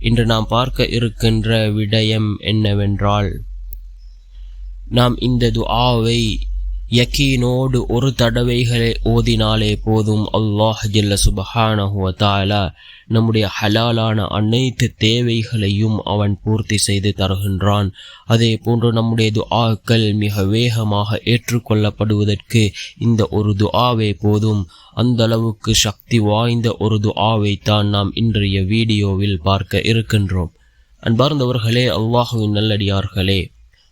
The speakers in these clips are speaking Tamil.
இன்று நாம் பார்க்க இருக்கின்ற விடயம் என்னவென்றால் நாம் இந்த துஆவை யக்கீனோடு ஒரு தடவைகளை ஓதினாலே போதும் அல்லாஹ் ஜல்ல சுபஹானஹு நம்முடைய ஹலாலான அனைத்து தேவைகளையும் அவன் பூர்த்தி செய்து தருகின்றான். அதே போன்று நம்முடைய துஆக்கள் மிக வேகமாக ஏற்றுக்கொள்ளப்படுவதற்கு இந்த ஒரு துஆவே போதும். அந்த அளவுக்கு சக்தி வாய்ந்த ஒரு துஆவை தான் நாம் இன்றைய வீடியோவில் பார்க்க இருக்கின்றோம். அன்பார்ந்தவர்களே அல்லாஹுவின் நல்லடியார்களே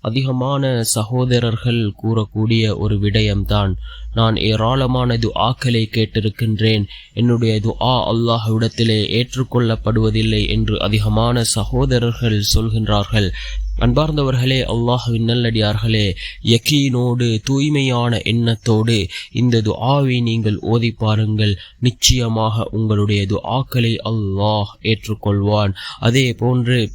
அதிகமான சகோதரர்கள் கூறக்கூடிய ஒரு விடயம்தான். நான் ஏராளமான துஆக்களை கேட்டிருக்கின்றேன். என்னுடைய துஆ அல்லாஹ்விடத்திலே ஏற்றுக்கொள்ளப்படுவதில்லை என்று அதிகமான சகோதரர்கள் சொல்கின்றார்கள். அன்பார்ந்தவர்களே அல்லாஹுவின் நல்லடியார்களே யக்கீனோடு தூய்மையான எண்ணத்தோடு இந்த துஆவை நீங்கள் ஓதி பாருங்கள். நிச்சயமாக உங்களுடைய துஆக்களை அல்லாஹ் ஏற்றுக்கொள்வான். அதே போன்று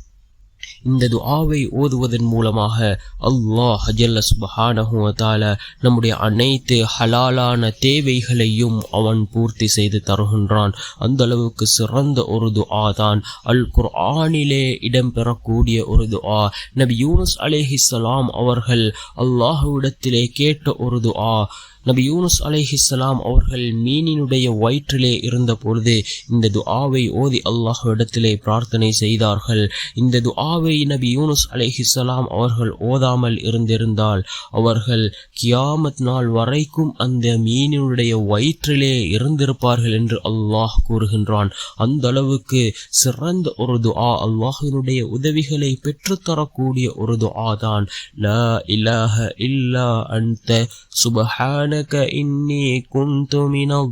இந்த துஆவை ஓதுவதன் மூலமாக அல்லாஹ் ஜல்ல சுபஹானஹுவதால நம்முடைய அனைத்து ஹலாலான தேவைகளையும் அவன் பூர்த்தி செய்து தருகின்றான். அந்த அளவுக்கு சிறந்த ஒரு துஆ தான். அல் குர்ஆனிலே இடம்பெறக்கூடிய ஒரு துஆ. நபி யூனுஸ் அலைஹிஸ்ஸலாம் அவர்கள் அல்லாஹுவிடத்திலே கேட்ட ஒரு துஆ. நபி யூனுஸ் அலைஹிஸ்ஸலாம் அவர்கள் மீனினுடைய வயிற்றிலே இருந்த பொழுது இந்த துஆவை ஓதி அல்லாஹ்விடத்திலே பிரார்த்தனை செய்தார்கள். இந்த துஆவை நூரை நபி யூனுஸ் அலிஹிசலாம் அவர்கள் ஓதாமல் இருந்திருந்தால் அவர்கள் கியாமத் நாள் வரைக்கும் அந்த மீனினுடைய வயிற்றிலே இருந்திருப்பார்கள் என்று அல்லாஹ் கூறுகின்றான். அந்த அளவுக்கு சிறந்த ஒரு துஆ அல்லாஹினுடைய உதவிகளை பெற்றுத்தரக்கூடிய ஒரு துஆ தான். லா இலாஹ இல்லா அந்த சுபஹானக இன்னி குந்து மினல்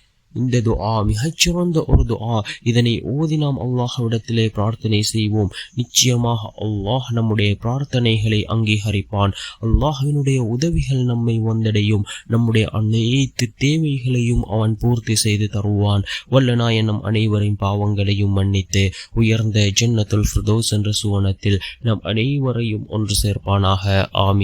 இந்த துஆ மிகச்சிறந்த ஒரு துஆ இதனை ஓதி நாம் அல்லாஹ்விடத்திலே பிரார்த்தனை செய்வோம். நிச்சயமாக அல்லாஹ் நம்முடைய பிரார்த்தனைகளை அங்கீகரிப்பான். அல்லாஹ்வினுடைய உதவிகள் நம்மை வந்தடையும். நம்முடைய அனைத்து தேவைகளையும் அவன் பூர்த்தி செய்து தருவான். வல்லநாய நம் அனைவரின் பாவங்களையும் மன்னித்து உயர்ந்த ஜன்னத்துல் ஃபிர்தோஸ் என்ற சுவனத்தில் நம் அனைவரையும் ஒன்று சேர்ப்பானாக. ஆமி